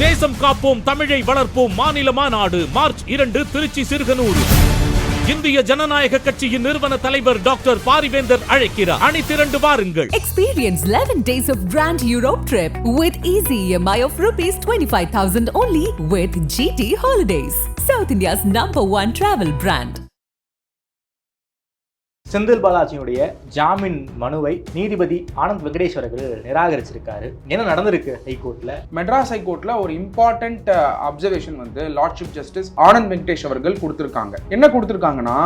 தேசம் காப்போம் தமிழை வளர்ப்போம் மாநில மாநாடு மார்ச் இரண்டு திருச்சி சிறுகனூர் இந்திய ஜனநாயக கட்சியின் நிறுவன தலைவர் டாக்டர் பாரிவேந்தர் அழைக்கிறார் அணிதிரண்டு வாருங்கள் experience eleven days of grand Europe trip with easy EMI of rupees twenty five thousand only with GT holidays south India's number one travel brand Senthil பாலாஜியுடைய ஜாமீன் மனுவை நீதிபதி ஆனந்த் வெங்கடேஷ் அவர்கள் நிராகரிச்சிருக்காரு. என்ன நடந்திருக்கு ஹைகோர்ட்ல? மெட்ராஸ் ஹைகோர்ட்ல ஒரு இம்பார்ட்டன்ட் அப்சர்வேஷன் வந்து லார்ட்ஷிப் ஜஸ்டிஸ் ஆனந்த் வெங்கடேஷ் அவர்கள் கொடுத்திருக்காங்க. என்ன கொடுத்திருக்காங்கன்னா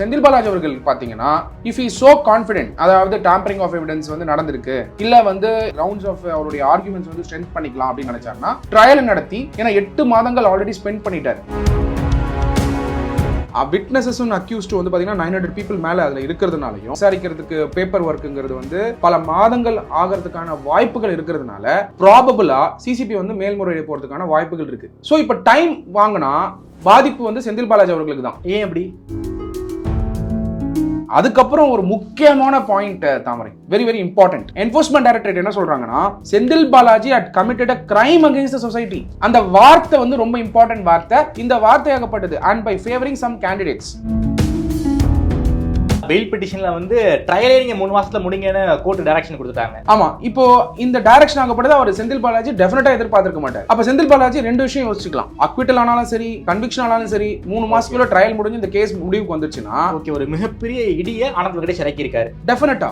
செந்தில் பாலாஜி அவர்கள் பாத்தீங்கன்னா இஃப் இஸ் சோ கான்ஃபிடென்ட் அதாவது டேம்பரிங் ஆஃப் எவிடன்ஸ் வந்து நடந்திருக்கு இல்ல வந்து ரவுண்ட்ஸ் ஆஃப் அவருடைய ஆர்குமெண்ட்ஸ் வந்து ஸ்ட்ரென்த் பண்ணிக்கலாம் அப்படின்னு நினைச்சாருன்னா ட்ரையல் நடத்தி ஏன்னா எட்டு மாதங்கள் ஆல்ரெடி ஸ்பெண்ட் பண்ணிட்டாரு. விட்னஸஸும் அக்யூஸ்டு வந்து பார்த்தீங்கன்னா நைன் ஹண்ட்ரட் பீப்புள் மேலே அதில் இருக்கிறதுனாலையும் விசாரிக்கிறதுக்கு பேப்பர் ஒர்க்குங்கிறது வந்து பல மாதங்கள் ஆகிறதுக்கான வாய்ப்புகள் இருக்கிறதுனால ப்ராபபிளாக சிசிபி வந்து மேல்முறையீடு போகிறதுக்கான வாய்ப்புகள் இருக்குது ஸோ இப்போ டைம் வாங்கினா பாதிப்பு வந்து செந்தில் பாலாஜி அவர்களுக்கு தான். ஏன் அப்படி? அதுக்கப்புறம் ஒரு முக்கியமான point Thamarai. Very very important enforcement directorate என்ன சொல்றாங்கன்னா Senthil Balaji at committed a crime against society அந்த வார்த்தை வந்து ரொம்ப இம்பார்ட்டன்ட் வார்த்தை. இந்த வார்த்தையாகப்பட்டது and by favouring some candidates bail பெட்டிஷன்ல வந்து ட்ரையலே நீங்க மூணு மாசத்துல முடிங்கன்னு கோர்ட் டைரக்ஷன் கொடுத்துட்டாங்க. ஆமா இப்போ இந்த டைரக்ஷன் ஆகப்பட்டது அவர் செந்தில் பாலாஜி டெஃபினட்டா எதிர்பார்த்திருக்க மாட்டார். அப்ப செந்தில் பாலாஜி ரெண்டு விஷயம் யோசிச்சுக்கலாம். அக்விட்டல் ஆனாலும் சரி கன்விக்ஷன் ஆனாலும் சரி மூணு மாசத்துக்குள்ள ட்ரையல் முடிஞ்சு இந்த கேஸ் முடிவுக்கு வந்துச்சுன்னா ஓகே ஒரு மிகப்பெரிய இடிய ஆனந்த் வெங்கடேஷ் இறக்கியிருக்காரு. டெஃபினட்டா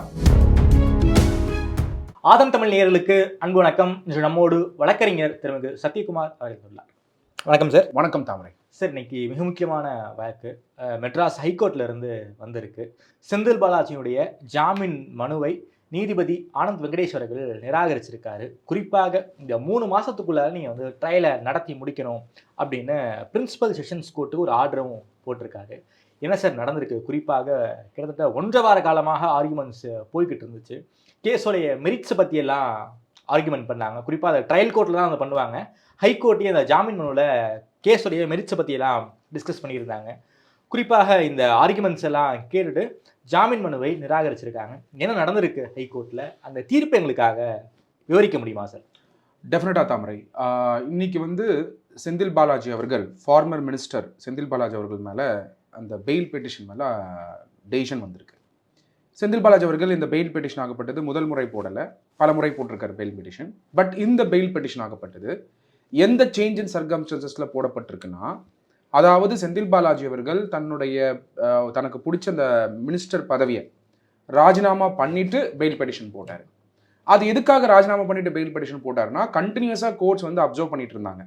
ஆதம் தமிழ் நேயர்களுக்கு அன்பு வணக்கம். இன்று நம்மோடு வழக்கறிஞர் திருமிகு சத்யகுமார் அவர்கள் வணக்கம் சார் வணக்கம் தாமரை. சார் இன்னைக்கு மிக முக்கியமான வழக்கு மெட்ராஸ் ஹைகோர்ட்ல இருந்து வந்திருக்கு. செந்தில் பாலாஜியுடைய ஜாமீன் மனுவை நீதிபதி ஆனந்த் வெங்கடேஸ்வரர்கள் நிராகரிச்சிருக்காரு. குறிப்பாக இந்த மூணு மாசத்துக்குள்ள நீங்க வந்து ட்ரையலை நடத்தி முடிக்கணும் அப்படின்னு பிரின்சிபல் செஷன்ஸ் கோர்ட்டுக்கு ஒரு ஆர்டரும் போட்டிருக்காரு. என்ன சார் நடந்திருக்கு? குறிப்பாக கிட்டத்தட்ட ஒன்றரை வார காலமாக ஆர்குமெண்ட்ஸ் போய்கிட்டு இருந்துச்சு. கேஸோடைய மெரிட்ஸை பற்றியெல்லாம் ஆர்குமெண்ட் பண்ணாங்க. குறிப்பாக அதை ட்ரையல் கோர்ட்டில் தான் அதை பண்ணுவாங்க. ஹைகோர்ட்டையும் அந்த ஜாமீன் மனுவில் கேஸோடைய மெரிட்ஸை பற்றியெல்லாம் டிஸ்கஸ் பண்ணியிருந்தாங்க. குறிப்பாக இந்த ஆர்குமெண்ட்ஸ் எல்லாம் கேட்டுட்டு ஜாமீன் மனுவை நிராகரிச்சிருக்காங்க. என்ன நடந்திருக்கு ஹைகோர்ட்டில் அந்த தீர்ப்பு எங்களுக்காக விவரிக்க முடியுமா சார் டெஃபினட்டாக தாமரை. இன்னைக்கு வந்து செந்தில் பாலாஜி அவர்கள் ஃபார்மர் மினிஸ்டர் செந்தில் பாலாஜி அவர்கள் மேலே அந்த பெயில் பெட்டிஷன் மேலே டெசிஷன் வந்திருக்கு. செந்தில் பாலாஜி அவர்கள் இந்த பெயில் பெட்டிஷன் ஆகப்பட்டது முதல் முறை போடலை. பல முறை போட்டிருக்காரு பெயில் பெட்டிஷன் பட் இந்த பெயில் பெட்டிஷன் ஆகப்பட்டது எந்த சேஞ்ச் இன் சர்க்கம்ஸ்டன்சஸில் போடப்பட்டிருக்குன்னா அதாவது செந்தில் பாலாஜி அவர்கள் தன்னுடைய தனக்கு பிடிச்ச அந்த மினிஸ்டர் பதவியை ராஜினாமா பண்ணிட்டு பெயில் பெடிஷன் போட்டார். அது எதுக்காக ராஜினாமா பண்ணிட்டு பெயில் பெடிஷன் போட்டாருன்னா கண்டினியூஸாக கோர்ட்ஸ் வந்து அப்சர்வ் பண்ணிட்டு இருந்தாங்க.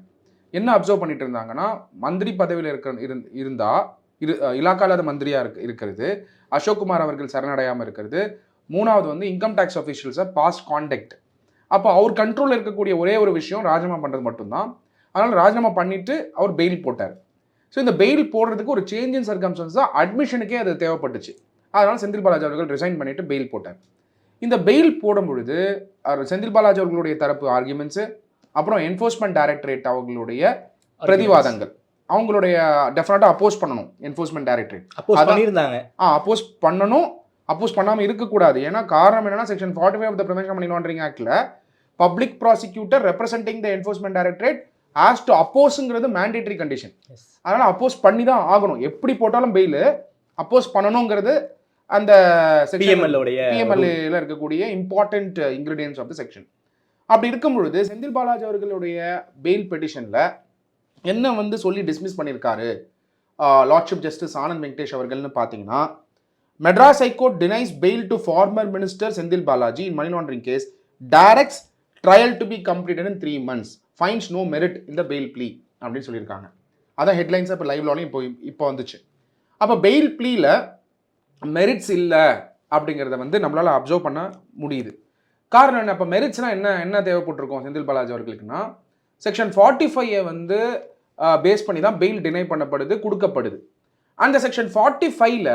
என்ன அப்சர்வ் பண்ணிட்டு இருந்தாங்கன்னா மந்திரி பதவியில் இருக்க இருந்- இருந்தா இரு அஹ் இலாக்கா இல்லாத மந்திரியா இருக்கு இருக்கிறது. அசோக்குமார் அவர்கள் சரணடையாமல் இருக்கிறது. மூணாவது வந்து இன்கம் டேக்ஸ் அஃபீஷியல்ஸை பாஸ்ட் கான்டெக்ட் அப்போ அவர் கண்ட்ரோலில் இருக்கக்கூடிய ஒரே ஒரு விஷயம் ராஜினாமா பண்ணுறது மட்டும்தான். அதனால் ராஜினாமா பண்ணிட்டு அவர் பெயில் போட்டார். ஸோ இந்த பெயில் போடுறதுக்கு ஒரு சேஞ்ச் இன் சர்க்கம்ஸ்டன்ஸ் தான் அட்மிஷனுக்கே அது தேவைப்பட்டுச்சு. அதனால் செந்தில் பாலாஜி அவர்கள் ரிசைன் பண்ணிட்டு பெயில் போட்டார். இந்த பெயில் போடும் பொழுது அவர் செந்தில் பாலாஜி அவர்களுடைய தரப்பு ஆர்குமெண்ட்ஸு அப்புறம் என்ஃபோர்ஸ்மெண்ட் டைரக்டரேட் அவர்களுடைய பிரதிவாதங்கள் அவங்களுடைய டெஃபினட்டாக அப்போஸ் பண்ணணும் என்ஃபோர்ஸ்மெண்ட் டைரக்டரேட் அப்போ அதான். பண்ணியிருந்தாங்க. ஆ அப்போஸ் பண்ணணும் அப்போஸ் பண்ணாமல் இருக்கக்கூடாது. ஏன்னா காரணம் என்னன்னா section forty five of the prevention money laundering ஆக்டில் public prosecutor representing the enforcement directorate as to அப்போஸுங்கிறது mandatory condition அதனால் அப்போஸ் பண்ணி தான் ஆகணும். எப்படி போட்டாலும் பெயில் அப்போஸ் பண்ணணுங்கிறது அந்த பிஎம்எல் உடைய பிஎம்எல்ஏல இருக்கக்கூடிய important ingredients of the section அப்படி இருக்கும் பொழுது செந்தில் பாலாஜி அவர்களுடைய பெயில் பெட்டிஷனில் என்ன வந்து சொல்லி டிஸ்மிஸ் பண்ணியிருக்காரு லார்ட்ஷிப் ஜஸ்டிஸ் ஆனந்த் வெங்கடேஷ் அவர்கள்னு பார்த்தீங்கன்னா Madras high court denies bail to former minister Senthil Balaji in money laundering case directs trial to be complete in three months finds no merit இந்த பெயில் ப்ளீ அப்படின்னு சொல்லியிருக்காங்க. அதான் ஹெட்லைன்ஸ் இப்போ live லாலையும் இப்போ இப்போ வந்துச்சு. அப்போ பெயில் ப்ளீல மெரிட்ஸ் இல்லை அப்படிங்கிறத வந்து நம்மளால் அப்சர்வ் பண்ண முடியுது. காரணம் என்ன? இப்போ மெரிட்ஸ்னால் என்ன என்ன தேவைப்பட்டிருக்கும் செந்தில் பாலாஜி அவர்களுக்குன்னா செக்ஷன் ஃபார்ட்டி ஃபைவை வந்து பேஸ் பண்ணி தான் பெயில் டினை பண்ணப்படுது கொடுக்கப்படுது. அந்த செக்ஷன் ஃபார்ட்டி ஃபைவ்ல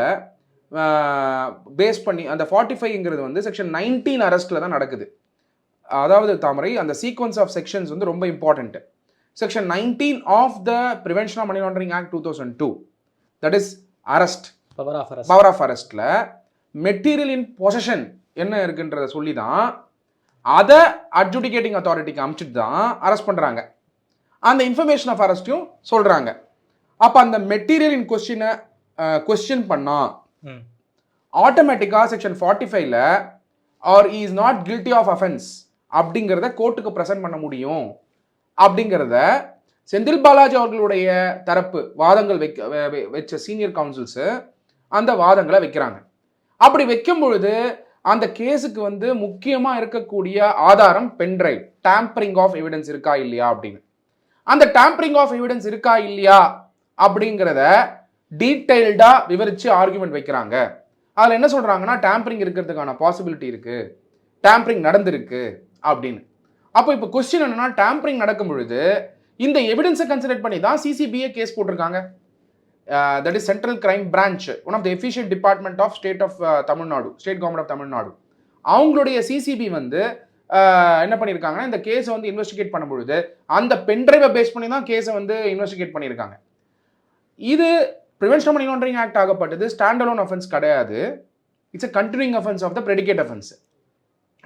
பேஸ் பண்ணி அந்த ஃபார்ட்டி ஃபைவ்ங்கிறது வந்து செக்ஷன் நைன்டீன் அரெஸ்ட்டில் தான் நடக்குது. அதாவது தாமரை அந்த சீக்வன்ஸ் ஆஃப் செக்ஷன்ஸ் வந்து ரொம்ப important section nineteen of the prevention of money laundering act two thousand two that is arrest power of power of அரெஸ்ட்டில் material in possession என்ன இருக்குன்றத சொல்லி தான் அதை அட்ஜுடிகேட்டிங் அத்தாரிட்டிக்கு அனுப்பிச்சிட்டு தான் அரெஸ்ட் பண்ணுறாங்க அந்த இன்ஃபர்மேஷன் ஆஃப் அரெஸ்ட்டையும் சொல்கிறாங்க அப்போ அந்த மெட்டீரியல் இன் கொஸ்டினை கொஸ்டின் பண்ணா ம். ஆட்டோமேட்டிக்காக செக்ஷன் ஃபார்ட்டி ஃபைவ்ல are is not guilty of offence அப்படிங்கிறத கோர்ட்டுக்கு ப்ரெசென்ட் பண்ண முடியும். அப்படிங்கிறத செந்தில் பாலாஜி அவர்களுடைய தரப்பு வாதங்கள் வைக்க வச்ச சீனியர் கவுன்சில்ஸு அந்த வாதங்களை வைக்கிறாங்க. அப்படி வைக்கும் பொழுது அந்த கேஸுக்கு வந்து முக்கியமாக இருக்கக்கூடிய ஆதாரம் பென்ட்ரைவ் டேம்பரிங் ஆஃப் எவிடன்ஸ் இருக்கா இல்லையா அப்படின்னு. அந்த டேம்பரிங் ஆஃப் எவிடன்ஸ் இருக்கா இல்லையா அப்படிங்கிறத டீட்டெயில்டாக விவரித்து ஆர்குமெண்ட் வைக்கிறாங்க. அதில் என்ன சொல்கிறாங்கன்னா டேம்பரிங் இருக்கிறதுக்கான பாசிபிலிட்டி இருக்குது டேம்பரிங் நடந்திருக்கு அப்படின்னு. அப்போ இப்போ கொஸ்டின் என்னென்னா டேம்பரிங் நடக்கும் பொழுது இந்த எவிடன்ஸை கன்சிடர் பண்ணி தான் சிசிபிஏ கேஸ் போட்டிருக்காங்க. That is central crime branch one of the efficient department of state of Tamil Nadu state government of Tamil Nadu அவங்களுடைய சிசிபி வந்து uh, என்ன பண்ணியிருக்காங்கன்னா இந்த கேஸை வந்து இன்வெஸ்டிகேட் பண்ணும்பொழுது அந்த பென்ட்ரைவை பேஸ் பண்ணி தான் கேஸை வந்து இன்வெஸ்டிகேட் பண்ணியிருக்காங்க. இது ப்ரிவென்ஷன் மணி லாண்டரிங் ஆக்ட் ஆகப்பட்டது. ஸ்டாண்ட் அலோன் அஃபென்ஸ் கிடையாது. It's a continuing offence of the predicate offence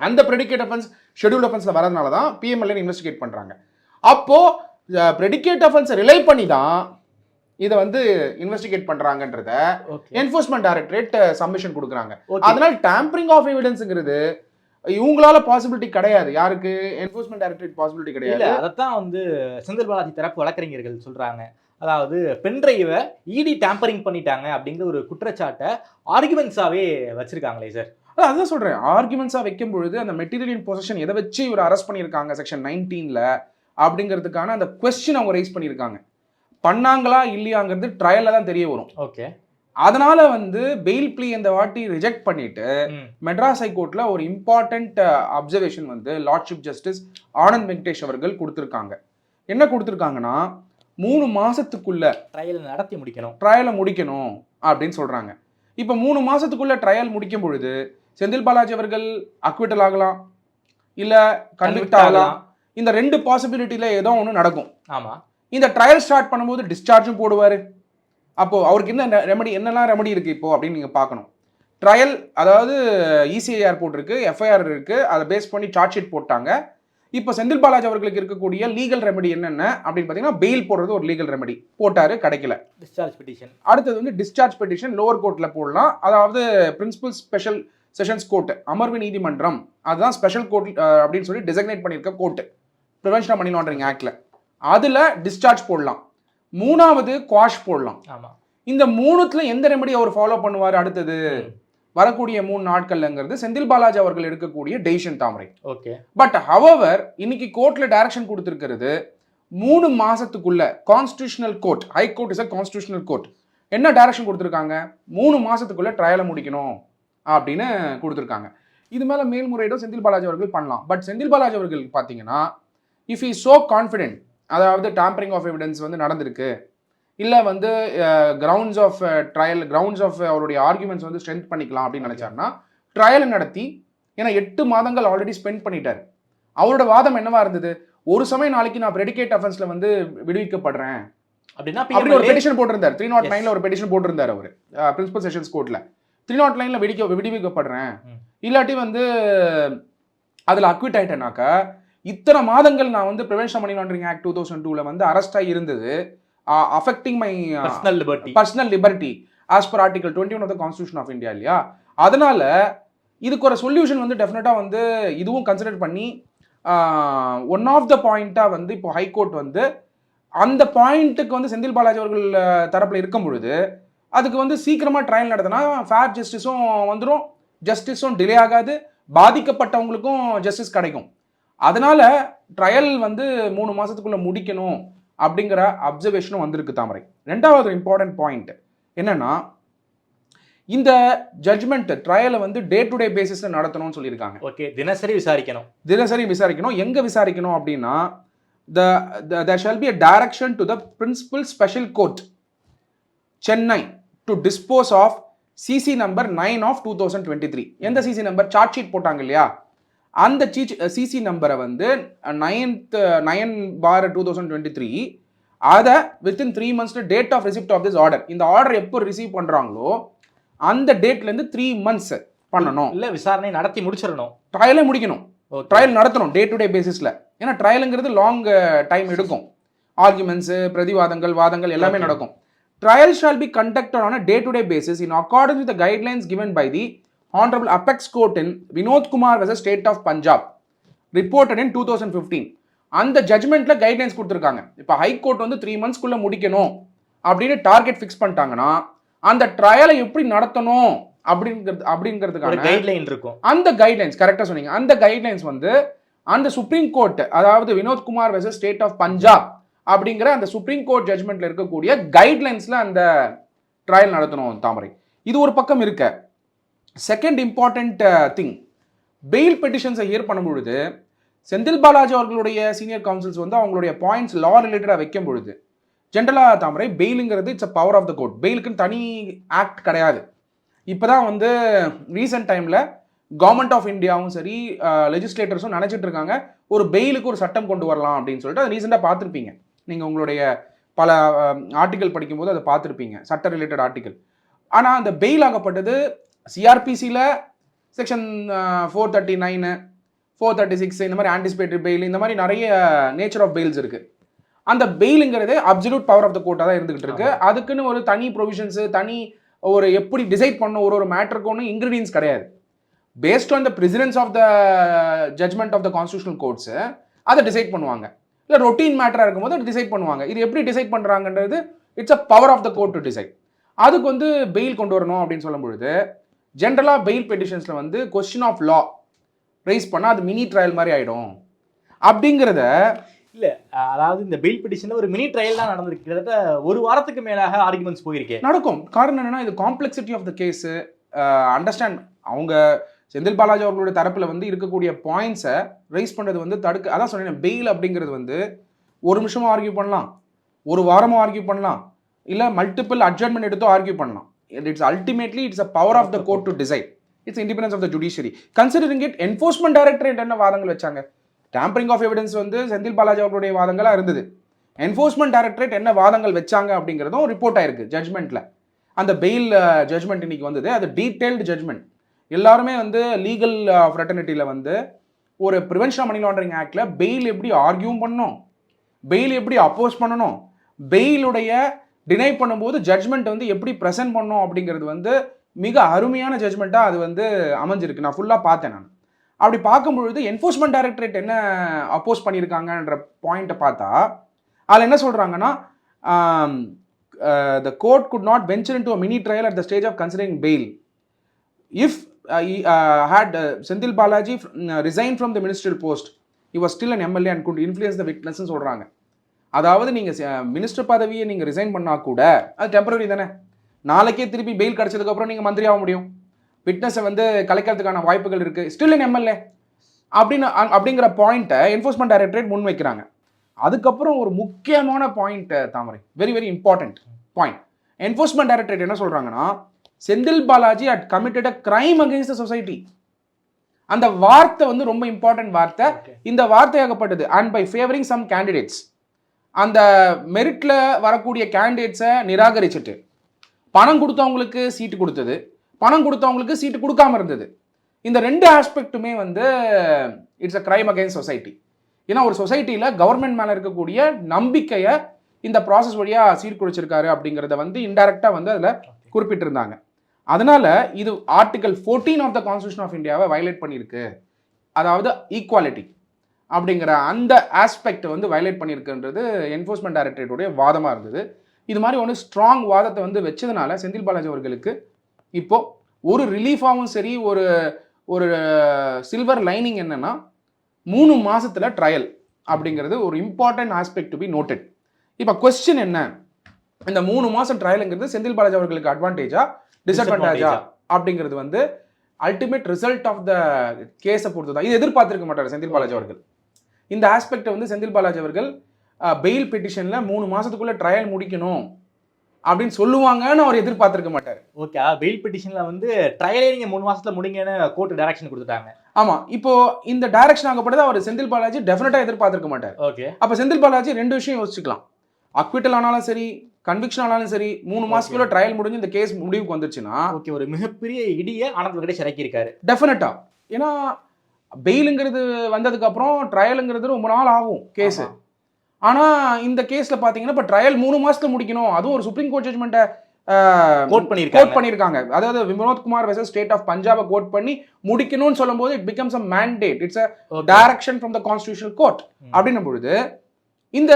அந்த ப்ரெடிகேட் அஃபென்ஸ் ஷெடியூல் அஃபென்ஸில் வரதுனால தான் பிஎம்எல்ஏ இன்வெஸ்டிகேட் பண்ணுறாங்க அப்போது ப்ரெடிகேட் அஃபென்ஸை ரிலை பண்ணி தான் இதை வந்து இன்வெஸ்டிகேட் பண்ணுறாங்கன்றத ஓகே என்ஃபோர்ஸ்மெண்ட் டைரக்டரேட் சப்மிஷன் கொடுக்குறாங்க. அதனால டேம்பரிங் ஆஃப் எவிடன்ஸுங்கிறது இவங்களால பாசிபிலிட்டி கிடையாது. யாருக்கு? என்ஃபோர்ஸ்மெண்ட் டைரக்டரேட் பாசிபிலிட்டி கிடையாது. அதைத்தான் வந்து செந்தில் பாலாஜி தரப்பு வழக்கறிஞர்கள் சொல்றாங்க. அதாவது பென்ட்ரைவை இடி டேம்பரிங் பண்ணிட்டாங்க அப்படிங்கிற ஒரு குற்றச்சாட்டை ஆர்குமெண்ட்ஸாவே வச்சிருக்காங்களே சார் அதான் சொல்றேன். ஆர்குமெண்ட்ஸாக வைக்கும் பொழுது அந்த மெட்டீரியல் பொசிஷன் எதை வச்சு இவர் அரெஸ்ட் பண்ணியிருக்காங்க செக்ஷன் நைன்டீன்ல அப்படிங்கிறதுக்கான அந்த கொஸ்டின் அவங்க ரைஸ் பண்ணியிருக்காங்க. பண்ணாங்களா இல்லையாங்கிறது ட்ரையலில் தான் தெரிய வரும். ஓகே அதனால வந்து பெயில் ப்ளீ இந்த வாட்டி ரிஜெக்ட் பண்ணிட்டு மெட்ராஸ் ஹைகோர்ட்ல ஒரு இம்பார்ட்டன்ட் அப்சர்வேஷன் வந்து லார்ட்ஷிப் ஜஸ்டிஸ் ஆனந்த் வெங்கடேஷ் அவர்கள் கொடுத்துருக்காங்க. என்ன கொடுத்துருக்காங்கன்னா மூணு மாசத்துக்குள்ள ட்ரையல் நடத்தி முடிக்கணும். ட்ரையலை முடிக்கணும் அப்படின்னு சொல்றாங்க. இப்போ மூணு மாசத்துக்குள்ள ட்ரையல் முடிக்கும் பொழுது செந்தில் பாலாஜி அவர்கள் அக்விட்டல் ஆகலாம். இல்ல கன்விக்ட் ஆகலாம். இந்த ரெண்டு பாசிபிலிட்டியில ஏதோ ஒன்று நடக்கும். ஆமா. இந்த ட்ரையல் ஸ்டார்ட் பண்ணும்போது டிஸ்சார்ஜும் போடுவார். அப்போ அவருக்கு என்ன ரெமடி என்னெல்லாம் ரெமடி இருக்கு இப்போ அப்படின்னு நீங்க பார்க்கணும். ட்ரையல் அதாவது E இசிஐஆர் போட்டிருக்கு எஃப்ஐஆர் இருக்கு அதை பேஸ் பண்ணி சார்ஜ் ஷீட் போட்டாங்க. இப்போ செந்தில் பாலாஜி அவர்களுக்கு இருக்கக்கூடிய லீகல் ரெமெடி என்னென்ன அப்படின்னு பார்த்தீங்கன்னா பெயில் போடுறது ஒரு லீகல் ரெமெடி போட்டாரு கிடைக்கல. டிஸ்சார்ஜ் பெட்டிஷன் அடுத்தது வந்து டிஸ்சார்ஜ் பெட்டிஷன் லோவர் கோர்ட்ல போடலாம். அதாவது பிரின்சிபல் ஸ்பெஷல் செஷன்ஸ் கோர்ட் அமர்வு நீதிமன்றம். அதுதான் ஸ்பெஷல் கோர்ட் அப்படின்னு சொல்லி டெசிக்னேட் பண்ணியிருக்க கோர்ட் ப்ரிவென்ஷன் மணி லாண்டரிங் ஆக்ட்ல அதுல டிஸ்சார்ஜ் போடலாம். மூணாவது குவாஷ் போடலாம். ஆமா. இந்த மூணுத்துல எந்த ரெமெடி அவர் ஃபாலோ பண்ணுவார் அடுத்தது? வரக்கூடிய மூணு நாட்கள்ங்கிறது செந்தில் பாலாஜி அவர்கள் எடுக்கக்கூடிய decision Thamarai. Okay. But however இன்னைக்கு கோர்ட்ல டைரக்ஷன் கொடுத்துருக்கிறது மூணு மாசத்துக்குள்ள constitutional court high court is a constitutional court என்ன டைரக்ஷன் கொடுத்துருக்காங்க? மூணு மாசத்துக்குள்ள ட்ரையலை முடிக்கணும் அப்படின்னு கொடுத்துருக்காங்க. இது மேல மேல்முறையீடும் செந்தில் பாலாஜி அவர்கள் பண்ணலாம். பட் செந்தில் பாலாஜி அவர்கள் பார்த்தீங்கன்னா இஃப் இஸ் சோ கான்ஃபிடென்ட் அதாவது டாம்பரிங் ஆஃப் எவிடன்ஸ் வந்து நடந்திருக்கு இல்லை வந்து grounds of trial grounds of அவருடைய ஆர்குமெண்ட்ஸ் வந்து ஸ்ட்ரென்த் பண்ணிக்கலாம் அப்படின்னு நினைச்சாருன்னா ட்ரையல் நடத்தி ஏன்னா எட்டு மாதங்கள் ஆல்ரெடி ஸ்பெண்ட் பண்ணிட்டார். அவரோட வாதம் என்னவா இருந்தது? ஒரு சமயம் நாளைக்கு நான் ப்ரெடிகேட் அஃபென்ஸ்ல வந்து விடுவிக்கப்படுறேன். அப்படின்னா ஒரு பெட்டிஷன் போட்டிருந்தார். Three naught. நைன்ல ஒரு பெட்டிஷன் போட்டிருந்தார் அவர். பிரின்சிபல் செஷன்ஸ் கோர்ட்ல த்ரீ நாட் நைன்ல வெடிக்க விடுவிக்கப்படுறேன். இல்லாட்டி வந்து அதுல அக்விட் ஆயிட்டேனாக்கா இத்தனை மாதங்கள் நான் வந்து prevention money laundering act two thousand டூல வந்து அரெஸ்ட் ஆகி இருந்தது. Affecting my personal liberty personal liberty as per article twenty one of the constitution of India இல்லையா? அதனால இதுக்கு ஒரு சொல்யூஷன் வந்து டெஃபினட்டாக வந்து இதுவும் கன்சிடர் பண்ணி ஒன் ஆஃப் த பாயிண்ட்டாக வந்து இப்போ ஹைகோர்ட் வந்து அந்த பாயிண்ட்டுக்கு வந்து செந்தில் பாலாஜி அவர்கள் அஹ், தரப்புல இருக்கும் பொழுது அதுக்கு வந்து சீக்கிரமாக ட்ரையல் நடத்தினா ஃபேர் ஜஸ்டிஸும் வந்துடும் ஜஸ்டிஸும் டிலே ஆகாது. பாதிக்கப்பட்டவங்களுக்கும் ஜஸ்டிஸ் கிடைக்கும். அதனால ட்ரையல் வந்து மூணு மாசத்துக்குள்ள முடிக்கணும். அப்படிங்கிற அப்சர்வேஷனும் வந்திருக்கு தாமரை. ரெண்டாவது இம்பார்ட்டன்ட் பாயிண்ட் என்னன்னா இந்த ஜட்ஜ்மெண்ட் ட்ரையலை வந்து டே டு டே பேசிஸ்ல நடத்தணும்னு சொல்லியிருக்காங்க. ஓகே தினசரி விசாரிக்கணும். தினசரி விசாரிக்கணும். எங்க விசாரிக்கணும் அப்படின்னா the there shall be a direction to the principal special court Chennai to dispose of CC number nine of two thousand twenty three எந்த சிசி நம்பர் சார்ட் ஷீட் போட்டாங்க இல்லையா? அந்த சிசி நம்பரை வந்து ninth nine bar two thousand twenty three அதை within three months date of receipt of this order இந்த order எப்போ receive பண்ணுறாங்களோ அந்த டேட்லேருந்து த்ரீ மந்த்ஸ் பண்ணணும். இல்ல விசாரணை நடத்தி முடிச்சிடணும். ட்ரையலே முடிக்கணும். ட்ரையல் நடத்தணும் டே டு டே பேசிஸில் ஏன்னா ட்ரையலுங்கிறது லாங் டைம் எடுக்கும். ஆர்குமெண்ட்ஸு பிரதிவாதங்கள் வாதங்கள் எல்லாமே. நடக்கும். Trial shall be conducted on a day to day basis in according with guidelines given by the honourable apex court in Vinod Kumar versus state of Punjab reported in two thousand fifteen அந்த ஜட்மெண்ட்டில் guidelines கொடுத்துருக்காங்க. இப்போ high court வந்து three மந்த்ஸ்க்குள்ளே முடிக்கணும் அப்படின்னு target fix பண்ணிட்டாங்கன்னா அந்த ட்ரையலை எப்படி நடத்தணும் அப்படிங்கிறது அப்படிங்கிறதுக்கான கைட்லைன் இருக்கும். அந்த கைட்லைன்ஸ் கரெக்டாக சொன்னீங்க. அந்த கைட்லைன்ஸ் வந்து அந்த சுப்ரீம் கோர்ட் அதாவது Vinod Kumar versus state of Punjab அப்படிங்கிற அந்த சுப்ரீம் கோர்ட் ஜட்மெண்ட்ல இருக்கக்கூடிய கைட்லைன்ஸ்ல அந்த ட்ரையல் நடத்தணும் தாமரை. இது ஒரு பக்கம் இருக்க. செகண்ட் இம்பார்ட்டண்ட் திங் பெயில் பெட்டிஷன்ஸை ஹியர் பண்ணும்பொழுது செந்தில் பாலாஜி அவர்களுடைய சீனியர் கவுன்சில்ஸ் வந்து அவங்களுடைய பாயிண்ட்ஸ் லா ரிலேட்டடாக வைக்கும் பொழுது ஜென்ரலாக Thamarai பெயிலுங்கிறது it's a power of the court பெயிலுக்குன்னு தனி ஆக்ட் கிடையாது. இப்போ தான் வந்து ரீசெண்ட் டைமில் கவர்மெண்ட் ஆஃப் இந்தியாவும் சரி uh, லெஜிஸ்லேட்டர்ஸும் நினச்சிட்டு இருக்காங்க ஒரு பெயிலுக்கு ஒரு சட்டம் கொண்டு வரலாம் அப்படின்னு சொல்லிட்டு அது ரீசெண்டாக பார்த்துருப்பீங்க. நீங்கள் உங்களுடைய பல um, ஆர்டிக்கல் படிக்கும்போது அதை பார்த்துருப்பீங்க சட்ட ரிலேட்டட் ஆர்டிக்கல் ஆனால் அந்த பெயில் ஆகப்பட்டது சிஆர்பிசியில் section four thirty nine four thirty six இந்த மாதிரி ஆன்டிசிபேட்டரி பெயில் இந்த மாதிரி நிறைய நேச்சர் ஆஃப் பெயில்ஸ் இருக்குது அந்த பெயிலுங்கிறது அப்சல்யூட் பவர் ஆஃப் த கோர்ட்டாக தான் இருந்துகிட்டு இருக்கு. அதுக்குன்னு ஒரு தனி ப்ரொவிஷன்ஸு தனி ஒரு எப்படி டிசைட் பண்ணணும் ஒரு ஒரு மேட்டருக்கு ஒன்றும் இன்க்ரீடியன்ஸ் கிடையாது. Based on the precedents of the judgement of the constitutional courts அதை டிசைட் பண்ணுவாங்க. இல்லை ரொட்டீன் மேட்டராக இருக்கும்போது அதை டிசைட் பண்ணுவாங்க. இது எப்படி decide பண்ணுறாங்கன்றது it's a power of the court to decide அதுக்கு வந்து பெயில் கொண்டு வரணும் அப்படின்னு சொல்லும் பொழுது ஜென்ரலாக பெயில் பெட்டிஷன்ஸில் வந்து கொஸ்டின் ஆஃப் லா ரைஸ் பண்ணால் அது மினி ட்ரையல் மாதிரி ஆகிடும் அப்படிங்கிறத இல்ல அதாவது இந்த பெயில் பெட்டிஷன்ல ஒரு மினி ட்ரையல் தான் நடந்திருக்கு. கிட்டத்தட்ட ஒரு வாரத்துக்கு மேலாக ஆர்குமெண்ட்ஸ் போயிருக்கே. நடக்கும். காரணம் என்னன்னா இது complexity of the case understand அவங்க செந்தில் பாலாஜி அவர்களுடைய தரப்பில் வந்து இருக்கக்கூடிய பாயிண்ட்ஸை ரைஸ் பண்ணுறது வந்து தடுக்க அதான் சொன்னேன் பெயில் அப்படிங்கிறது வந்து ஒரு நிமிஷமும் ஆர்கியூ பண்ணலாம் ஒரு வாரமும் ஆர்கியூ பண்ணலாம் இல்லை மல்டிபிள் அட்ஜர்மெண்ட் எடுத்தோ ஆர்கியூ பண்ணலாம். It's ultimately it's a power of the court to decide it's independence of the judiciary considering it Enforcement Directorate என்ன வாதங்கள் வச்சாங்க? டேம்பரிங் ஆஃப் எவிடன்ஸ் வந்து செந்தில் பாலாஜி அவர்களுடைய வாதங்களாக இருந்தது. என்ஃபோர்ஸ்மெண்ட் டைரக்டரேட் என்ன வாதங்கள் வச்சாங்க அப்படிங்கிறதும் ரிப்போர்ட் ஆயிருக்கு ஜட்மெண்ட்ல அந்த பெயில் ஜட்மெண்ட் uh, இன்னைக்கு வந்தது. அது டீட்டெயில்டு ஜட்மெண்ட் எல்லாருமே வந்து uh, லீகல் ஃப்ரெட்டர்னிட்டியில் வந்து ஒரு ப்ரிவென்ஷன் மணி லாண்டரிங் ஆக்டில் பெயில் எப்படி ஆர்கியூம் பண்ணணும்? பெயில் எப்படி அப்போஸ் பண்ணணும்? பெயிலுடைய டினை பண்ணும்போது ஜட்மெண்ட் வந்து எப்படி ப்ரெசென்ட் பண்ணணும் அப்படிங்கிறது வந்து மிக அருமையான ஜட்மெண்ட்டாக அது வந்து அமைஞ்சிருக்கு. நான் ஃபுல்லாக பார்த்தேன் நான். அப்படி பார்க்கும் பொழுது என்ஃபோர்ஸ்மெண்ட் டைரக்டரேட் என்ன அப்போஸ் பண்ணியிருக்காங்கன்ற பாயிண்ட்டை பார்த்தா அதில் என்ன சொல்கிறாங்கன்னா the court could not venture into mini trial at the stage of considering bail if had Senthil Balaji resign from the minister post he was still an MLA and could influence the விட்னஸ்ன்னு சொல்கிறாங்க அதாவது நீங்கள் minister பதவியை நீங்கள் resign பண்ணால் கூட அது temporary தானே. நாளைக்கே திருப்பி பெயில் கிடச்சதுக்கப்புறம் நீங்கள் மந்திரி ஆக முடியும். விட்னஸை வந்து கலைக்கிறதுக்கான வாய்ப்புகள் இருக்குது ஸ்டில் இன் எம்எல்ஏ அப்படின்னு அப்படிங்கிற பாயிண்ட்டை என்ஃபோர்ஸ்மெண்ட் டைரக்டரேட் முன் வைக்கிறாங்க. அதுக்கப்புறம் ஒரு முக்கியமான point Thamarai. Very very important point Enforcement Directorate என்ன சொல்கிறாங்கன்னா Senthil Balaji at committed a crime against society அந்த வார்த்தை வந்து ரொம்ப இம்பார்ட்டன்ட் வார்த்தை. இந்த வார்த்தையாகப்பட்டது and by favouring some candidates அந்த மெரிட்டில் வரக்கூடிய கேண்டிடேட்ஸை நிராகரிச்சுட்டு பணம் கொடுத்தவங்களுக்கு சீட்டு கொடுத்தது பணம் கொடுத்தவங்களுக்கு சீட்டு கொடுக்காம இருந்தது. இந்த ரெண்டு ஆஸ்பெக்ட்டுமே வந்து it's a crime against society ஏன்னா ஒரு சொசைட்டியில் கவர்மெண்ட் மேலே இருக்கக்கூடிய நம்பிக்கையை இந்த ப்ராசஸ் வழியாக சீர்குலைச்சிருக்காரு அப்படிங்கிறத வந்து இன்டெரக்டாக வந்து அதில் குறிப்பிட்டிருந்தாங்க. அதனால் இது article 14 of the constitution of இந்தியாவை வயலேட் பண்ணியிருக்கு. அதாவது ஈக்குவாலிட்டி அப்படிங்கிற அந்த ஆஸ்பெக்ட் வந்து வயலேட் பண்ணியிருக்குன்றது என்ஃபோர்ஸ்மெண்ட் டைரக்டரேட்டுடைய வாதமாக இருந்தது. இது மாதிரி ஒன்று ஸ்ட்ராங் வாதத்தை வந்து வச்சதுனால செந்தில் பாலாஜி அவர்களுக்கு இப்போ ஒரு ரிலீஃபாகவும் சரி ஒரு ஒரு சில்வர் லைனிங் என்னன்னா மூணு மாசத்துல ட்ரையல் அப்படிங்கிறது ஒரு important aspect to be noted இப்போ கொஸ்டின் என்ன? இந்த மூணு மாசம் ட்ரையலுங்கிறது செந்தில் பாலாஜி அவர்களுக்கு அட்வான்டேஜா டிஸ்அட்வான்டேஜா அப்படிங்கிறது வந்து அல்டிமேட் ரிசல்ட் ஆஃப் த கேஸை பொறுத்து தான் இது எதிர்பார்த்திருக்க மாட்டார் செந்தில் பாலாஜி அவர்கள். இந்த ஆஸ்பெக்டை வந்து செந்தில் பாலாஜி அவர்கள் பெயில் பெட்டிஷன்ல மூணு மாசத்துக்குள்ள ட்ரையல் முடிக்கணும் அப்படின்னு சொல்லுவாங்கன்னு அவர் எதிர்பார்த்திருக்க மாட்டார். ஓகே பெயில் பெட்டிஷன்ல வந்து ட்ரையலே நீங்க மூணு மாசத்துல முடிங்கன்னு கோர்ட் டைரக்ஷன் கொடுத்துட்டாங்க. ஆமா இப்போ இந்த டைரக்ஷன் ஆகப்பட்டது அவர் செந்தில் பாலாஜி டெஃபினட்டா எதிர்பார்த்திருக்க மாட்டார். ஓகே. அப்ப செந்தில் பாலாஜி ரெண்டு விஷயம் யோசிச்சுக்கலாம். அக்விட்டல் ஆனாலும் சரி கன்விக்ஷன் ஆனாலும் சரி மூணு மாசத்துக்குள்ள ட்ரையல் முடிஞ்சு இந்த கேஸ் முடிவுக்கு வந்துச்சுன்னா ஓகே ஒரு மிகப்பெரிய இடிய ஆனந்த் வெங்கடேஷ் இறக்கியிருக்காரு. டெஃபினட்டா ஏன்னா பெயிலுங்கிறது வந்ததுக்கு அப்புறம் ட்ரையலுங்கிறது ரொம்ப நாள் ஆகும் கேஸ் ஆமா. ஆனா இந்த கேஸ்ல பாத்தீங்கன்னா இப்ப ட்ரையல் மூணு மாசத்துல முடிக்கணும் அதுவும் ஒரு சுப்ரீம் கோர்ட் ஜட்மெண்ட்டை கோட் கோட் பண்ணிருக்காங்க பண்ணிருக்காங்க அதாவது Vinod Kumar versus State of பஞ்சாபை quote பண்ணி முடிக்கணும்னு சொல்லும்போது it becomes a mandate it's a. Direction from the constitutional court. அப்படின்னும் பொழுது இந்த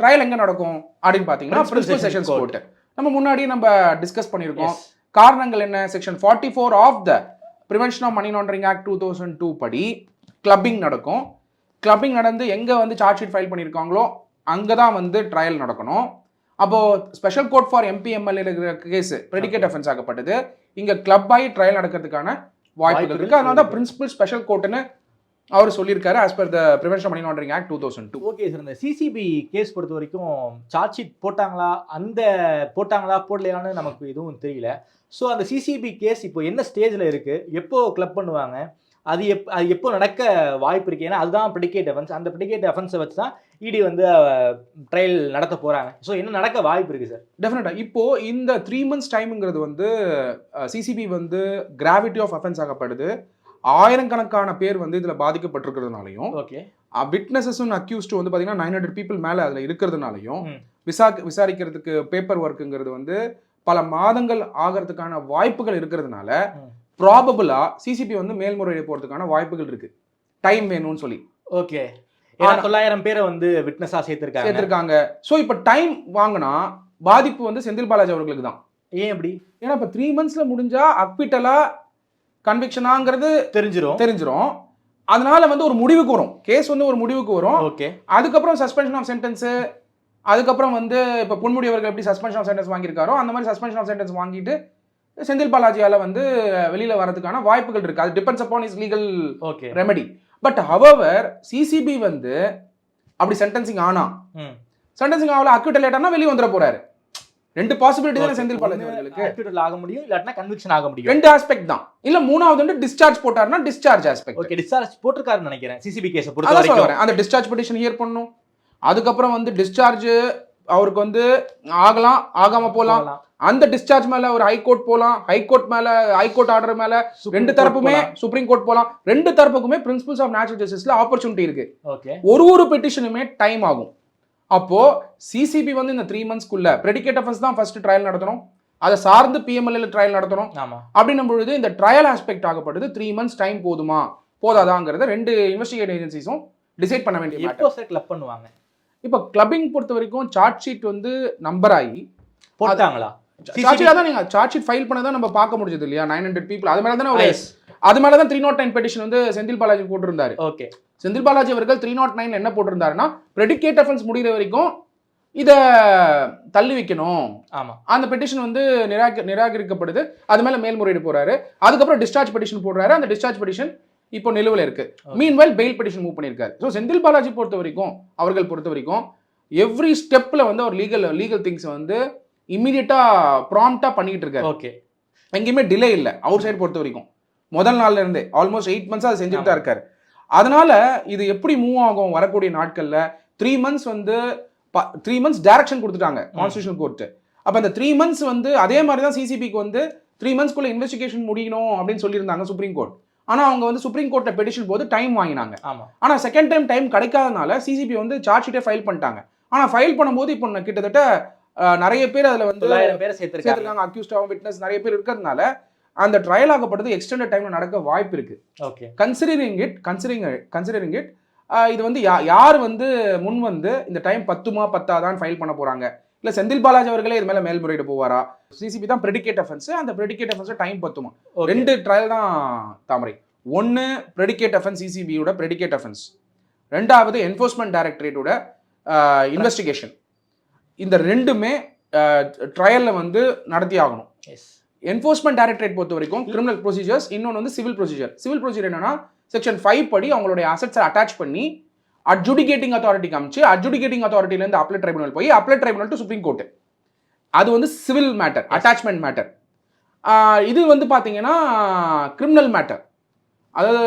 ட்ரையல் எங்க நடக்கும் அப்படின்னு பாத்தீங்கன்னா Principal பிரின்சிபல் செஷன்ஸ். கோர்ட் நம்ம முன்னாடி நம்ம டிஸ்கஸ் பண்ணியிருக்கோம். காரணங்கள் என்ன section forty four of the prevention of money laundering act two thousand two படி கிளப்பிங் நடக்கும். கிளப்பிங் நடந்து எங்கே வந்து சார்ஜ் ஷீட் ஃபைல் பண்ணியிருக்காங்களோ அங்கே தான் வந்து ட்ரையல் நடக்கணும். அப்போ special court for MP MLA இருக்கிற கேஸ் ப்ரெடிகேட் அஃபென்ஸ் ஆகப்பட்டது இங்கே கிளப் ஆகி ட்ரையல் நடக்கிறதுக்கான வாய்ப்புகள் வாய்ப்புகள் இருக்கு. அதனால தான். பிரின்சிபல் ஸ்பெஷல் கோர்ட்னு அவர் சொல்லியிருக்காரு as per the prevention money laundering act two thousand two okay sir இந்த சிசிபி கேஸ் பொறுத்த வரைக்கும் சார்ஜ் ஷீட் போட்டாங்களா அந்த போட்டாங்களா போடலையான்னு நமக்கு எதுவும் தெரியல. ஸோ அந்த சிசிபி கேஸ் இப்போ என்ன ஸ்டேஜில் இருக்கு? எப்போ கிளப் பண்ணுவாங்க? அது எப் அது எப்போ நடக்க வாய்ப்பு இருக்கு? ஏன்னா அதுதான் ப்ரிடிகேட் அஃபென்ஸ் அந்த ப்ரிடிகேட் அஃபென்ஸை வச்சு தான் இடி வந்து ட்ரையல் நடத்த போறாங்க. ஸோ என்ன நடக்க வாய்ப்பு இருக்கு சார் டெஃபினட்டா இப்போ இந்த த்ரீ மந்த்ஸ் டைம்ங்கிறது வந்து சிசிபி வந்து கிராவிட்டி ஆஃப் அஃபென்ஸ் ஆகப்படுது ஆயிரக்கணக்கான பேர் வந்து இதில் பாதிக்கப்பட்டிருக்கிறதுனாலையும் ஓகே. விட்னஸஸும் அக்யூஸ்டு வந்து பார்த்தீங்கன்னா நைன் ஹண்ட்ரட் பீப்புள் மேலே அதில் இருக்கிறதுனாலையும். விசா விசாரிக்கிறதுக்கு பேப்பர் ஒர்க்குங்கிறது வந்து பல மாதங்கள் ஆகிறதுக்கான வாய்ப்புகள் இருக்கிறதுனால. ப்ராபபிளா சிசிபி வந்து மேல்முறையீடு போகிறதுக்கான வாய்ப்புகள் இருக்கு. டைம் வேணும்னு சொல்லி. ஓகே. தொள்ளாயிரம் பேரை வந்து விட்னஸாக சேர்த்திருக்காங்க. சேர்த்திருக்காங்க. ஸோ இப்போ டைம் வாங்கினா பாதிப்பு வந்து செந்தில் பாலாஜி அவர்களுக்கு தான். ஏன் அப்படி? ஏன்னா இப்போ த்ரீ மந்த்ஸ்ல முடிஞ்சா அக்விட்டலா கன்விக்ஷனாங்கிறது தெரிஞ்சிரும். தெரிஞ்சிரும். அதனால வந்து ஒரு முடிவுக்கு வரும். கேஸ் வந்து ஒரு முடிவுக்கு வரும். ஓகே அதுக்கப்புறம் சஸ்பென்ஷன் ஆஃப் சென்டென்ஸ் அதுக்கப்புறம் வந்து இப்போ பொன்முடி அவர்கள் எப்படி சஸ்பென்ஷன் ஆஃப் சென்டென்ஸ் வாங்கியிருக்காரோ அந்த மாதிரி சஸ்பென்ஷன் ஆஃப் சென்டென்ஸ் வாங்கிட்டு செந்தில் பாலாஜியால வந்து வெளியில வரதுக்கான வாய்ப்புகள் இருக்கு. அது depends upon is legal okay remedy but however CCB வந்து அப்படி சென்டென்சிங் ஆனா சென்டென்சிங் ஆகல அக்விட்டல் லேட்டர்னா வெளியே வந்துட போறாரு. ரெண்டு பாசிபிலிட்டி தான் செந்தில் பாலாஜி அவர்களுக்கு? Acquittal ஆக முடியும் இல்லாட்டினா கன்விக்ஷன் ஆக முடியும். ரெண்டு ஆஸ்பெக்ட் தான். இல்ல மூணாவது வந்து டிஸ்சார்ஜ் போட்டாருன்னா டிஸ்சார்ஜ் ஆஸ்பெக்ட் ஓகே டிஸ்சார்ஜ் போட்டிருக்காருன்னு நினைக்கிறேன். சிசிபி கேஸை பொறுத்த வரைக்கும் அந்த டிஸ்சார்ஜ் பெட்டிஷன் ஹியர் பண்ணும். அதுக்கப்புறம் வந்து டிஸ்சார்ஜ் அவருக்கு வந்து ஆகலாம் ஆகாம போலாம். போகலாம். அந்த டிஸ்சார்ஜ் மேல ஒரு ஹைகோர்ட் போலாம். ஹைகோர்ட் மேல ஹைகோர்ட் ஆர்டர் மேல ரெண்டு தரப்புமே. சுப்ரீம் கோர்ட் போலாம். ரெண்டு தரப்புக்குமே பிரின்சிபல்ஸ் ஆஃப் நேச்சுரல் ஜஸ்டிஸ்ல ஆப்பர்ச்சுனிட்டி இருக்கு. ஒரு ஒரு பெட்டிஷனுமே டைம் ஆகும். அப்போ சிசிபி வந்து இந்த த்ரீ மந்த்ஸ்க்குள்ள ப்ரெடிகேட் அஃபென்ஸ் தான் ஃபர்ஸ்ட் ட்ரையல் நடத்தணும். அதை சார்ந்து பிஎம்எல்ஏ ட்ரையல் நடத்தணும். ஆமா. அப்படின்னும் பொழுது இந்த ட்ரையல் ஆஸ்பெக்ட் ஆகப்படுது. த்ரீ மந்த்ஸ் டைம் போதுமா? போதாதாங்கிறத ரெண்டு இன்வெஸ்டிகேட் ஏஜென்சிஸும் டிசைட் பண்ண வேண்டிய. எப்போ சார் கிளப் பண்ணுவாங்க? இப்போ கிளப்பிங் பொறுத்த வரைக்கும் சார்ஜ் ஷீட் வந்து நம்பர் ஆகி போட்டாங்களா? சார்ஜ் ஷீட் தான் நீங்க சார்ஜ் ஷீட் ஃபைல் பண்ணதான் நம்ம பார்க்க முடிஞ்சது இல்லையா? நைன் ஹண்ட்ரட் பீப்புள் அது மேல தானே. அது மேல தான் த்ரீ நாட் நைன் பெட்டிஷன் வந்து செந்தில் பாலாஜி போட்டிருந்தாரு. ஓகே. செந்தில் பாலாஜி அவர்கள் த்ரீ நாட் நைன் என்ன போட்டிருந்தாருன்னா ப்ரெடிகேட் அஃபென்ஸ் முடிகிற வரைக்கும் இதை தள்ளி வைக்கணும். ஆமா. அந்த பெட்டிஷன் வந்து நிராக நிராகரிக்கப்படுது. அது மேல மேல்முறையீடு போறாரு. அதுக்கப்புறம் டிஸ்சார்ஜ் பெட்டிஷன் போடுறாரு. அந்த டிஸ்சார்ஜ் பெட்டிஷன் இப்போ நிலுவையில் இருக்கு. மீன்வைல் பெயில் பெட்டிஷன் மூவ் பண்ணியிருக்காரு. ஸோ செந்தில் பாலாஜி பொறுத்த வரைக்கும் அவர்கள் பொறுத்த வரைக்கும் எவ்ரி ஸ்டெப்ல வந்து அவர் லீகல் லீகல் திங்ஸ் வந்து இம்மிடியட்டா ப்ராம்ப்டா பண்ணிட்டு இருக்காரு. ஓகே. எங்கேயுமே டிலே இல்லை. அவுட் சைடு பொறுத்த வரைக்கும். முதல் நாள்ல இருந்தே ஆல்மோஸ்ட் எயிட் மந்த்ஸ் அதை செஞ்சுட்டு தான் இருக்காரு. அதனால இது எப்படி மூவ் ஆகும் வரக்கூடிய நாட்கள்ல த்ரீ மந்த்ஸ் வந்து த்ரீ மந்த்ஸ் டைரக்ஷன் கொடுத்துட்டாங்க கான்ஸ்டியூஷன் கோர்ட் அப்ப அந்த த்ரீ மந்த்ஸ் வந்து அதே மாதிரி தான் சிசிபிக்கு வந்து த்ரீ மந்த்ஸ்க்குள்ள இன்வெஸ்டிகேஷன் முடியணும் அப்படின்னு சொல்லியிருந்தாங்க சுப்ரீம் கோர்ட் ஆனா அவங்க வந்து சுப்ரீம் கோர்ட்டை பெட்டிஷன் போது டைம் வாங்கினாங்க. ஆமா. ஆனா செகண்ட் டைம் டைம் கிடைக்காதனால சிசிபி வந்து சார்ஜ் ஷீட்டை ஃபைல் பண்ணிட்டாங்க. ஆனா ஃபைல் பண்ணும்போது இப்போ கிட்டத்தட்ட நிறைய பேர் அதுல வந்து பேரை சேர்த்திருக்காங்க. அக்யூஸ்டாவும் விட்னஸ் நிறைய பேர் இருக்கிறதுனால அந்த ட்ரையல் ஆகப்பட்டது எக்ஸ்டெண்டட் டைம்ல நடக்க வாய்ப்பு இருக்கு. Okay considering it considering considering it இது வந்து யா- யார் வந்து முன் வந்து இந்த டைம் பத்துமா பத்தாதான் ஃபைல் பண்ண போறாங்க? இல்ல செந்தில் பாலாஜி அவர்களே இது மேல மேல்முறையிட போவாரா? சிசிபி தான் ப்ரெடிகேட் அஃபென்ஸ் அந்த ப்ரெடிகேட் அஃபென்ஸ் டைம் பத்துமா? ரெண்டு ட்ரையல் தான் தாமரை. ஒன்னு ப்ரெடிகேட் அஃபென்ஸ் சிசிபியோட ப்ரெடிகேட் அஃபென்ஸ் ரெண்டாவது என்ஃபோர்ஸ்மெண்ட் டைரக்டரேட்டோட இன்வெஸ்டிகேஷன் இந்த ரெண்டுமே ட்ரையல்ல வந்து நடத்தி ஆகணும் எஸ் என்ஃபோர்ஸ்மெண்ட் டைரக்டரேட் பொறுத்த வரைக்கும் கிரிமினல் ப்ரொசீஜர்ஸ் இன்னொன்று வந்து சிவில் ப்ரொசீஜர் சிவில் ப்ரொசீஜர் என்னன்னா செக்ஷன் ஃபைவ் படி அவங்களுடைய அசட்ஸை அட்டாச் பண்ணி அட்ஜுடிகேட்டிங் அத்தாரிட்டி காமிச்சு அட்ஜுடிகேட்டிங் அத்தாரிட்டிலேருந்து அப்ளை ட்ரைபுனல் போய் apply tribunal to Supreme Court அது வந்து சிவில் மேட்டர் அட்டாச்மெண்ட் மேட்டர் இது வந்து பார்த்தீங்கன்னா கிரிமினல் மேட்டர் அதாவது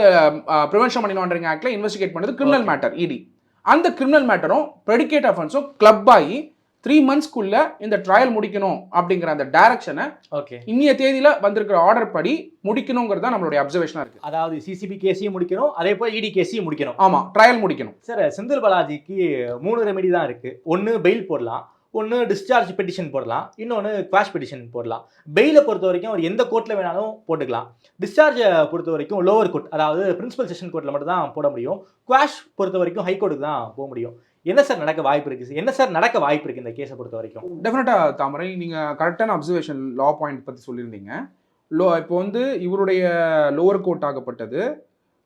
ப்ரிவென்ஷன் மணி லாண்டரிங் ஆக்டில் இன்வெஸ்டிகேட் பண்ணது கிரிமினல் மேட்டர் இடி அந்த கிரிமினல் மேட்டரும் ப்ரெடிகேட் அஃபென்ஸும் கிளப் ஆகி த்ரீ மந்த்ஸ்க்குள்ள இந்த ட்ரையல் முடிக்கணும் அப்படிங்கிற அந்த டைரக்ஷனை ஓகே இன்னைய தேதியில வந்திருக்கிற ஆர்டர் படி முடிக்கணுங்கிறது தான் நம்மளுடைய அப்சர்வேஷனா இருக்கு. அதாவது சிசிபி கேஸையும் முடிக்கணும் அதே போல் இடி கேஸையும் முடிக்கணும். ஆமா ட்ரையல் முடிக்கணும். சார் செந்தில் பாலாஜிக்கு மூணு ரெமெடி தான் இருக்கு. ஒன்று பெயில் போடலாம் ஒன்று டிஸ்சார்ஜ் பெட்டிஷன் போடலாம் இன்னொன்று குவாஷ் பெட்டிஷன் போடலாம். பெயிலை பொறுத்த வரைக்கும் அவர் எந்த கோர்ட்டில் வேணாலும் போட்டுக்கலாம். டிஸ்சார்ஜை பொறுத்த வரைக்கும் லோவர் கோர்ட் அதாவது பிரின்சிபல் செஷன் கோர்ட்டில் மட்டும் தான் போட முடியும். குவாஷ் பொறுத்த வரைக்கும் ஹை கோர்ட்டுக்கு தான் போக முடியும். என்ன சார் நடக்க வாய்ப்பு இருக்கு என்ன சார் நடக்க வாய்ப்பு இருக்கு இந்த கேஸை பொறுத்த வரைக்கும்? டெஃபினட்டா தாமரை நீங்க கரெக்டான அப்சர்வேஷன் லா பாயிண்ட் பத்தி சொல்லியிருந்தீங்க. லோ இப்போ வந்து இவருடைய லோவர் கோர்ட் ஆகப்பட்டது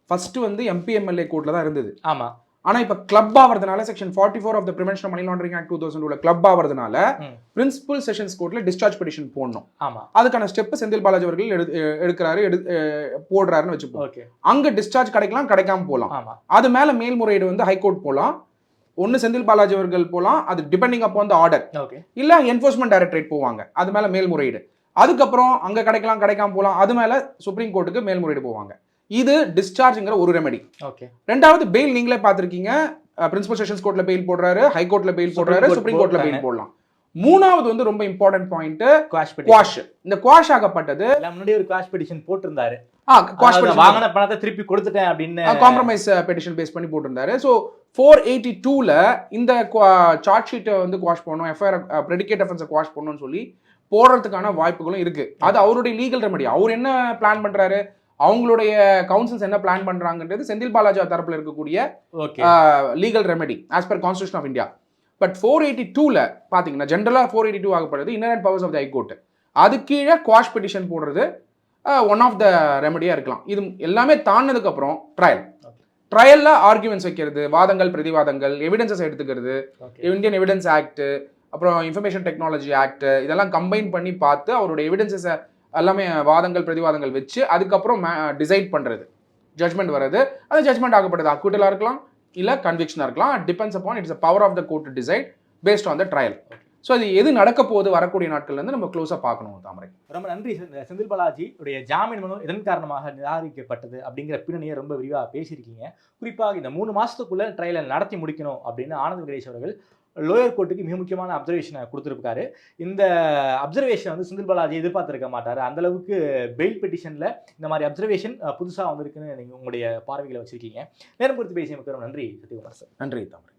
ஃபர்ஸ்ட் வந்து எம்பிஎம்எல்ஏ கோர்ட்ல தான் இருந்தது. ஆமா. ஆனா இப்ப club ஆவறதுனால section forty four of the prevention money laundering act two thousand உள்ள கிளப் ஆவறதுனால ம். பிரின்சிபல் செஷன்ஸ் கோர்ட்ல டிஸ்சார்ஜ் பெட்டிஷன் போடணும். ஆமா. அதுக்கான ஸ்டெப் செந்தில் பாலாஜி அவர்கள் எடு எடுக்கிறாரு எடு போடுறாருன்னு வச்சுப்போம். அங்க டிஸ்சார்ஜ் கிடைக்கலாம் கிடைக்காம போகலாம் அது மேல மேல்முறையீடு வந்து ஹைகோர்ட் போகலாம் ஒன்னு செந்தில் பாலாஜி அவர்கள் போகலாம் அது டிபெண்டிங் அப்போ அந்த ஆர்டர் ஓகே இல்ல என்ஃபோர்ஸ்மெண்ட் டைரக்டரேட் போவாங்க. அது மேல மேல்முறையீடு. அதுக்கப்புறம் அங்க கிடைக்கலாம் கிடைக்காம போகலாம் அது மேல சுப்ரீம் கோர்ட்டுக்கு மேல்முறையீடு போவாங்க. இது டிஸ்சார்ஜ்ங்கிற ஒரு ரெமெடி ஓகே ரெண்டாவது பெயில் நீங்களே பார்த்திருக்கீங்க. பிரின்சிபல் செஷன்ஸ் கோர்ட்ல பெயில் போடுறாரு ஹை கோர்ட்ல பெயில் போடுறாரு சுப்ரீம் கோர்ட்ல. பெயில் போடலாம். மூணாவது வந்து ரொம்ப இம்பார்ட்டன்ட் பாயிண்ட் குவாஷ் இந்த குவாஷ் ஆகப்பட்டது முன்னாடி ஒரு குவாஷ் பெட்டிஷன் போட்டிருந்தாரு. வாங்கின பணத்தை திருப்பி கொடுத்துட்டேன் அப்படின்னு. காம்ப்ரமைஸ் பெட்டிஷன் பேஸ் பண்ணி போட்டிருந்தாரு. ஸோ ஃபோர் எயிட்டி டூவில் இந்த சார்ட் ஷீட்டை வந்து குவாஷ் பண்ணணும் எஃப்ஐஆர் ப்ரெடிகேட் அஃபென்ஸை குவாஷ் பண்ணணும்னு சொல்லி போடுறதுக்கான வாய்ப்புகளும் இருக்கு. அது அவருடைய லீகல் ரெமெடி அவர் என்ன பிளான் பண்றாரு? அவங்களுடைய கவுன்சில்ஸ் என்ன பிளான் பண்றாங்கன்றது செந்தில் பாலாஜி தரப்புல இருக்கக்கூடிய legal remedy as per constitution of India but four eighty டூவில் பார்த்தீங்கன்னா ஜென்ரலாக four eighty two ஆகப்படுறது inner powers of the high court அது கீழே குவாஷ் பெட்டிஷன் போடுறது ஒன் ஆஃப் த ரெமெடியாக இருக்கலாம். இது எல்லாமே தாண்டினதுக்கப்புறம் ட்ரையல் ட்ரையலில் ஆர்குமெண்ட்ஸ் வைக்கிறது வாதங்கள் பிரதிவாதங்கள் எவிடன்சஸ் எடுத்துக்கிறது இந்தியன் எவிடன்ஸ் ஆக்ட் அப்புறம் இன்ஃபர்மேஷன் டெக்னாலஜி ஆக்ட் இதெல்லாம் கம்பைன் பண்ணி பார்த்து அவருடைய எவிடன்சஸை எல்லாமே வாதங்கள் பிரதிவாதங்கள் வச்சு அதுக்கப்புறம் டிசைட் பண்ணுறது ஜட்மெண்ட் வர்றது. அந்த ஜட்மெண்ட் ஆகப்பட்டது? அக்விட்டலாக இருக்கலாம் இல்லை கன்விக்ஷனாக இருக்கலாம். Depends upon it's power of the court decide based on the trial so அது எது நடக்க போகுது வரக்கூடிய நாட்கள்ல இருந்து நம்ம க்ளோஸாக பார்க்கணும் தாமரை. ரொம்ப நன்றி செந்தில் பாலாஜி உடைய ஜாமீன் மனு இதன் காரணமாக நிராகரிக்கப்பட்டது அப்படிங்கிற பின்னணியை ரொம்ப விரிவாக பேசியிருக்கீங்க. குறிப்பாக இந்த மூணு மாசத்துக்குள்ள ட்ரையலை நடத்தி முடிக்கணும் அப்படின்னு ஆனந்த் வெங்கடேஷ் அவர்கள் லோயர் கோர்ட்டுக்கு மிக முக்கியமான அப்சர்வேஷனை கொடுத்துருக்காரு. இந்த அப்சர்வேஷன் வந்து செந்தில் பாலாஜி எதிர்பார்த்திருக்க மாட்டாரு. அந்த அளவுக்கு பெயில் பெட்டிஷன்ல இந்த மாதிரி அப்சர்வேஷன் புதுசாக வந்திருக்குன்னு நீங்க உங்களுடைய பார்வைகளை வச்சிருக்கீங்க. நேரம் குறித்து பேசிய மிக்க ரொம்ப நன்றி சத்யகுமார் சார். நன்றி தாமரை.